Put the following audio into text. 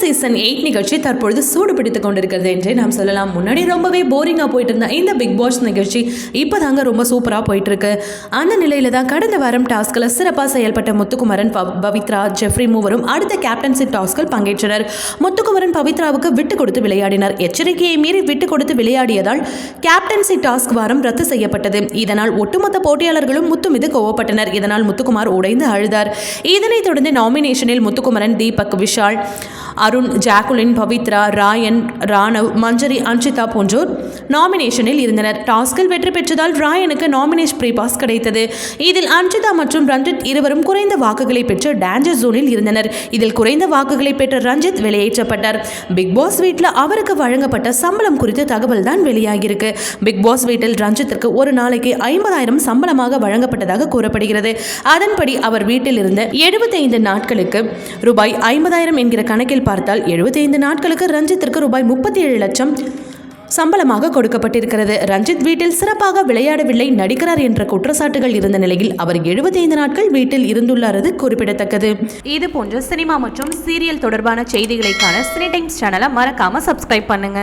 Season eight நிகழ்ச்சி தற்பொழுது சூடு பிடித்துக் கொண்டிருக்கிறது என்று நாம் சொல்லலாம். முன்னாடி ரொம்பவே போரிங்காக போயிட்டு இருந்த இந்த பிக் பாஸ் நிகழ்ச்சி இப்போ தாங்க ரொம்ப சூப்பராக போயிட்டு இருக்கு அந்த நிலையில தான் கடந்த வாரம் டாஸ்கில் சிறப்பாக செயல்பட்ட முத்துக்குமரன் பவித்ரா ஜெஃப்ரி மூவரும் அடுத்த கேப்டன்சி டாஸ்கில் பங்கேற்றனர். முத்துக்குமரன் பவித்ராவுக்கு விட்டு கொடுத்து விளையாடினர். எச்சரிக்கையை மீறி விட்டு கொடுத்து விளையாடியதால் கேப்டன்சி டாஸ்க் வாரம் ரத்து செய்யப்பட்டது. இதனால் ஒட்டுமொத்த போட்டியாளர்களும் முத்து மீது கோவப்பட்டனர். இதனால் முத்துக்குமார் உடைந்து அழுதார். இதனைத் தொடர்ந்து நாமினேஷனில் முத்துக்குமரன் தீபக் விஷால் அருண் ஜாக்குலின் பவித்ரா ராயன் ராணவ் மஞ்சரி அன்ஷிதா போன்றோர் நாமினேஷனில் இருந்தனர். டாஸ்கில் வெற்றி பெற்றதால் ராயனுக்கு நாமினேஷன் ப்ரீ பாஸ் கிடைத்தது. இதில் அன்ஷிதா மற்றும் ரஞ்சித் இருவரும் குறைந்த வாக்குகளை பெற்று டேஞ்சர் ஜோனில் இருந்தனர். இதில் குறைந்த வாக்குகளை பெற்ற ரஞ்சித் வெளியேற்றப்பட்டார். பிக் பாஸ் வீட்டில் அவருக்கு வழங்கப்பட்ட சம்பளம் குறித்து தகவல் தான் வெளியாகியிருக்கு. பிக் பாஸ் வீட்டில் ரஞ்சித்திற்கு ஒரு நாளைக்கு ஐம்பதாயிரம் சம்பளமாக வழங்கப்பட்டதாக கூறப்படுகிறது. அதன்படி அவர் வீட்டில் இருந்த எழுபத்தைந்து நாட்களுக்கு ரூபாய் ஐம்பதாயிரம் என்கிற கணக்கில் பார்த்தால் எழுபத்தைந்து நாட்களுக்கு ரஞ்சித்திற்கு ரூபாய் முப்பத்தி ஏழு லட்சம் சம்பளமாக கொடுக்கப்பட்டிருக்கிறது. ரஞ்சித் வீட்டில் சிறப்பாக விளையாடவில்லை நடிக்கிறார் என்ற குற்றச்சாட்டுகள் இருந்த நிலையில் அவர் 75 நாட்கள் வீட்டில் இருந்துள்ளாரது குறிப்பிடத்தக்கது. இது போன்ற சினிமா மற்றும் சீரியல் தொடர்பான செய்திகளைக்கான சினி டைம்ஸ் சேனலை மறக்காம சப்ஸ்கிரைப் பண்ணுங்க.